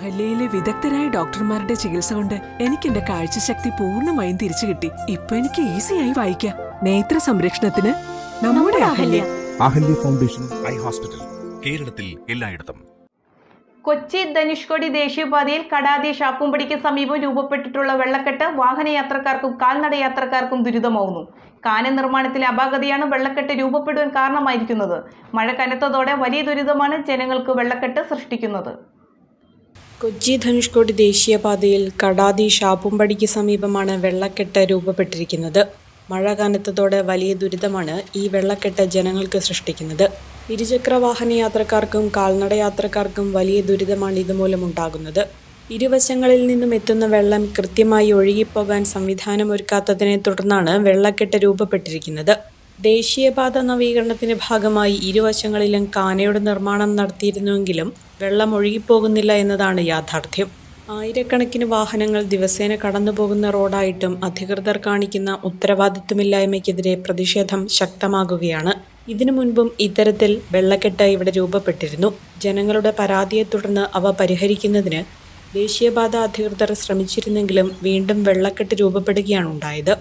അഹല്യയിലെ വിദഗ്ധരായ ഡോക്ടർമാരുടെ ചികിത്സ കൊണ്ട് എനിക്ക് എന്റെ കാഴ്ചശക്തി പൂർണമായും തിരിച്ചു കിട്ടി. ഇപ്പൊ എനിക്ക് ഈസിയായി വായിക്കാം. നേത്ര സംരക്ഷണത്തിന് നമ്മുടെ Ahalya. Ahalya. Foundation eye hospital കേരളത്തിൽ എല്ലായിടത്തും. കൊച്ചി ധനുഷ്കോടി ദേശീയപാതയിൽ കടാതി ഷാപ്പുംപടിക്ക് സമീപം രൂപപ്പെട്ടിട്ടുള്ള വെള്ളക്കെട്ട് വാഹനയാത്രക്കാർക്കും കാൽനട യാത്രക്കാർക്കും ദുരിതമാവുന്നു. കാന നിർമ്മാണത്തിലെ അപാകതയാണ് വെള്ളക്കെട്ട് രൂപപ്പെടുവാൻ കാരണമായിരിക്കുന്നത്. മഴ കനത്തതോടെ വലിയ ദുരിതമാണ് ജനങ്ങൾക്ക് വെള്ളക്കെട്ട് സൃഷ്ടിക്കുന്നത്. കൊച്ചി ധനുഷ്കോടി ദേശീയപാതയിൽ കടാതി ഷാപ്പുംപടിക്ക് സമീപമാണ് വെള്ളക്കെട്ട് രൂപപ്പെട്ടിരിക്കുന്നത്. മഴ കനത്തതോടെ വലിയ ദുരിതമാണ് ഈ വെള്ളക്കെട്ട് ജനങ്ങൾക്ക് സൃഷ്ടിക്കുന്നത്. ഇരുചക്ര വാഹന യാത്രക്കാർക്കും കാൽനട യാത്രക്കാർക്കും വലിയ ദുരിതമാണ് ഇതുമൂലം ഉണ്ടാകുന്നത്. ഇരുവശങ്ങളിൽ നിന്നും എത്തുന്ന വെള്ളം കൃത്യമായി ഒഴുകിപ്പോകാൻ സംവിധാനമൊരുക്കാത്തതിനെ തുടർന്നാണ് വെള്ളക്കെട്ട് രൂപപ്പെട്ടിരിക്കുന്നത്. ദേശീയപാത നവീകരണത്തിന്റെ ഭാഗമായി ഇരുവശങ്ങളിലും കാനയുടെ നിർമ്മാണം നടത്തിയിരുന്നുവെങ്കിലും വെള്ളം ഒഴുകിപ്പോകുന്നില്ല എന്നതാണ് യാഥാർത്ഥ്യം. ആയിരക്കണക്കിന് വാഹനങ്ങൾ ദിവസേന കടന്നുപോകുന്ന റോഡായിട്ടും അധികൃതർ കാണിക്കുന്ന ഉത്തരവാദിത്വമില്ലായ്മയ്ക്കെതിരെ പ്രതിഷേധം ശക്തമാകുകയാണ്. ഇതിനു മുൻപും ഇത്തരത്തിൽ വെള്ളക്കെട്ട് ഇവിടെ രൂപപ്പെട്ടിരുന്നു. ജനങ്ങളുടെ പരാതിയെ തുടർന്ന് അവ പരിഹരിക്കുന്നതിന് ദേശീയപാത അധികൃതർ ശ്രമിച്ചിരുന്നെങ്കിലും വീണ്ടും വെള്ളക്കെട്ട് രൂപപ്പെടുകയാണ് ഉണ്ടായത്.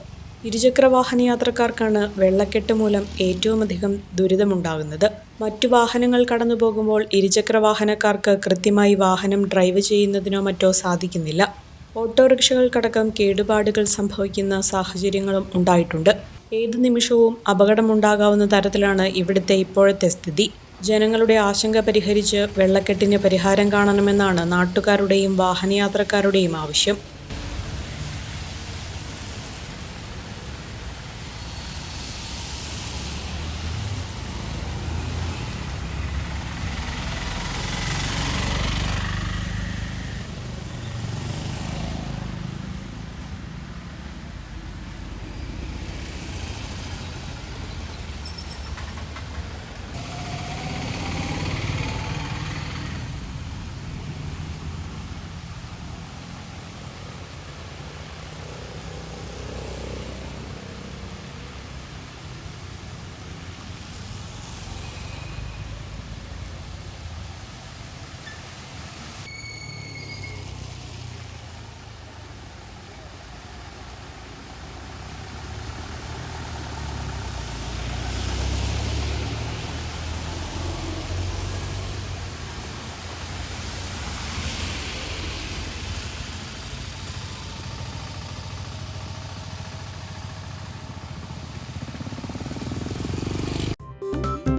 ഇരുചക്ര വാഹന യാത്രക്കാർക്കാണ് വെള്ളക്കെട്ട് മൂലം ഏറ്റവുമധികം ദുരിതമുണ്ടാകുന്നത്. മറ്റു വാഹനങ്ങൾ കടന്നു പോകുമ്പോൾ ഇരുചക്ര വാഹനക്കാർക്ക് കൃത്യമായി വാഹനം ഡ്രൈവ് ചെയ്യുന്നതിനോ മറ്റോ സാധിക്കുന്നില്ല. ഓട്ടോറിക്ഷകൾക്കടക്കം കേടുപാടുകൾ സംഭവിക്കുന്ന സാഹചര്യങ്ങളും ഉണ്ടായിട്ടുണ്ട്. ഏതു നിമിഷവും അപകടമുണ്ടാകാവുന്ന തരത്തിലാണ് ഇവിടുത്തെ ഇപ്പോഴത്തെ സ്ഥിതി. ജനങ്ങളുടെ ആശങ്ക പരിഹരിച്ച് വെള്ളക്കെട്ടിന് പരിഹാരം കാണണമെന്നാണ് നാട്ടുകാരുടെയും വാഹനയാത്രക്കാരുടെയും ആവശ്യം.